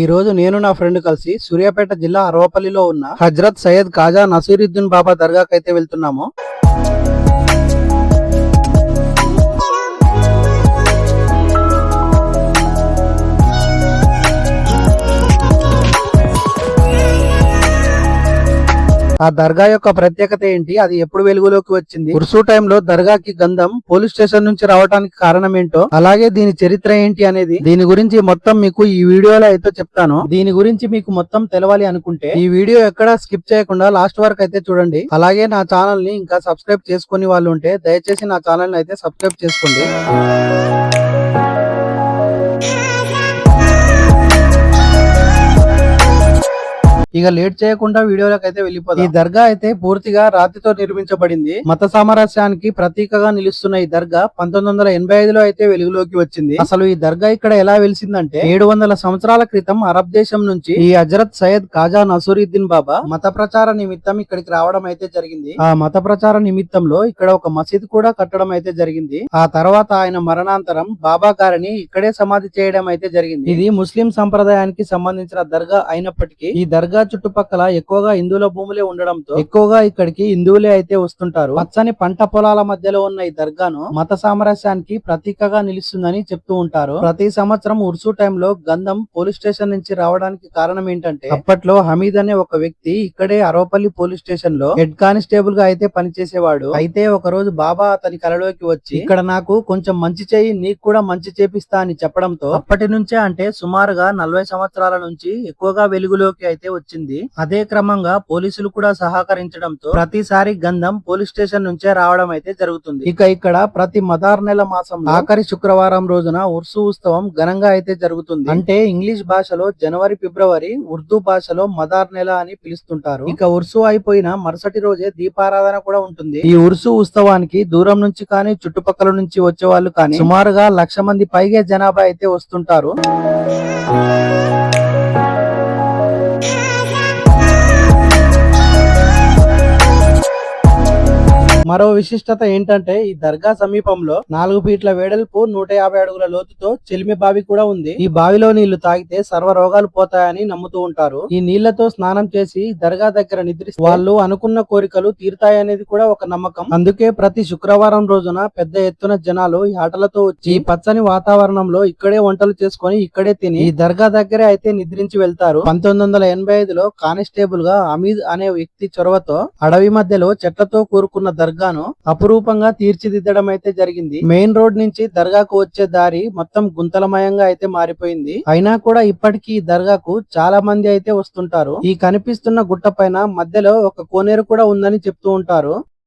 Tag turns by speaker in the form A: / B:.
A: ఈ రోజు నేను నా ఫ్రెండ్ కలిసి సూర్యాపేట జిల్లా అరవపల్లిలో ఉన్న హజ్రత్ సయ్యద్ ఖాజా నసీరుద్దీన్ బాబా దర్గాకైతే అయితే వెళ్తున్నాము. ఆ దర్గా యొక్క ప్రత్యేకత ఏంటి? అది ఎప్పుడు వెలుగులోకి వచ్చింది? ఉర్సు టైంలో దర్గాకి గంధం పోలీస్ స్టేషన్ నుంచి రావడానికి కారణం ఏంటో అలాగే దీని చరిత్ర ఏంటి అనేది దీని గురించి మొత్తం మీకు ఈ వీడియోలో అయితే చెప్తాను. దీని గురించి మీకు మొత్తం తెలవాలి అనుకుంటే ఈ వీడియో ఎక్కడ స్కిప్ చేయకుండా లాస్ట్ వరకు అయితే చూడండి. అలాగే నా ఛానల్ని ఇంకా సబ్స్క్రైబ్ చేసుకుని వాళ్ళు ఉంటే దయచేసి నా ఛానల్ని అయితే సబ్స్క్రైబ్ చేసుకోండి. ఇక లేట్ చేయకుండా వీడియోలోకి అయితే వెళ్ళిపోతుంది ఈ దర్గా అయితే పూర్తిగా రాతితో నిర్మించబడింది. మత సామరస్యానికి ప్రతీకగా నిలుస్తున్న ఈ దర్గా పంతొమ్మిది వందల ఎనభై ఐదులో అయితే వెలుగులోకి వచ్చింది. అసలు ఈ దర్గా ఇక్కడ ఎలా వెలిసిందంటే ఏడు వందల సంవత్సరాల క్రితం అరబ్ దేశం నుంచి ఈ హజరత్ సయ్యద్ ఖాజా నసూరుద్దీన్ బాబా మత ప్రచార నిమిత్తం ఇక్కడికి రావడం అయితే జరిగింది. ఆ మత ప్రచార నిమిత్తంలో ఇక్కడ ఒక మసీద్ కూడా కట్టడం అయితే జరిగింది. ఆ తర్వాత ఆయన మరణాంతరం బాబా గారిని ఇక్కడే సమాధి చేయడం అయితే జరిగింది. ఇది ముస్లిం సంప్రదాయానికి సంబంధించిన దర్గా అయినప్పటికీ ఈ దర్గా చుట్టుపక్కల ఎక్కువగా హిందువుల భూములే ఉండడంతో ఎక్కువగా ఇక్కడికి హిందువులే అయితే వస్తుంటారు. పచ్చని పంట పొలాల మధ్యలో ఉన్న ఈ దర్గాను మత సామరస్యానికి ప్రతీకగా నిలుస్తుందని చెప్తూ ఉంటారు. ప్రతి సంవత్సరం ఉర్సు టైంలో గంధం పోలీస్ స్టేషన్ నుంచి రావడానికి కారణం ఏంటంటే అప్పట్లో హమీద్ అనే ఒక వ్యక్తి ఇక్కడే అరవపల్లి పోలీస్ స్టేషన్లో హెడ్ కానిస్టేబుల్గా అయితే పనిచేసేవాడు. అయితే ఒక రోజు బాబా అతని కలలోకి వచ్చి ఇక్కడ నాకు కొంచెం మంచి చేయి నీకు కూడా మంచి చేపిస్తా అని చెప్పడంతో అప్పటి నుంచే అంటే సుమారుగా నలభై సంవత్సరాల నుంచి ఎక్కువగా వెలుగులోకి అయితే వచ్చింది. అదే క్రమంగా పోలీసులు కూడా సహకరించడంతో ప్రతిసారి గంధం పోలీస్ స్టేషన్ నుంచే రావడం అయితే జరుగుతుంది. ఇక ఇక్కడ ప్రతి మదార్ నెల మాసం ఆఖరి శుక్రవారం రోజున ఉర్సు ఉత్సవం ఘనంగా అయితే జరుగుతుంది. అంటే ఇంగ్లీష్ భాషలో జనవరి ఫిబ్రవరి ఉర్దూ భాషలో మదార్ నెల అని పిలుస్తుంటారు. ఇక ఉర్సు అయిపోయిన మరుసటి రోజే దీపారాధన కూడా ఉంటుంది. ఈ ఉర్సు ఉత్సవానికి దూరం నుంచి కానీ చుట్టుపక్కల నుంచి వచ్చే వాళ్ళు కానీ సుమారుగా లక్ష మంది పైగే జనాభా అయితే వస్తుంటారు. మరో విశిష్టత ఏంటంటే ఈ దర్గా సమీపంలో నాలుగు ఫీట్ల వేడల్పు నూట యాభై అడుగుల లోతుతో చెలిమి బావి కూడా ఉంది. ఈ బావిలో నీళ్ళు తాగితే సర్వ రోగాలు పోతాయని నమ్ముతూ ఉంటారు. ఈ నీళ్ళతో స్నానం చేసి దర్గా దగ్గర నిద్రిస్తే వాళ్ళు అనుకున్న కోరికలు తీరుతాయనేది కూడా ఒక నమ్మకం. అందుకే ప్రతి శుక్రవారం రోజున పెద్ద ఎత్తున జనాలు ఈ ఆటలతో వచ్చి ఈ పచ్చని వాతావరణంలో ఇక్కడే వంటలు చేసుకొని ఇక్కడే తిని ఈ దర్గా దగ్గరే అయితే నిద్రించి వెళ్తారు. పంతొమ్మిది వందల ఎనభై ఐదులో కానిస్టేబుల్గా అమీద్ అనే వ్యక్తి చొరవతో అడవి మధ్యలో చెట్లతో కూరుకున్న దర్గా దర్గాను అపురూపంగా తీర్చిదిద్దడం అయితే జరిగింది. మెయిన్ రోడ్ నుంచి దర్గాకు వచ్చే దారి మొత్తం గుంతలమయంగా అయితే మారిపోయింది. అయినా కూడా ఇప్పటికీ ఈ దర్గాకు చాలా మంది అయితే వస్తుంటారు. ఈ కనిపిస్తున్న గుట్ట పైన మధ్యలో ఒక కోనేరు కూడా ఉందని చెప్తూ ఉంటారు.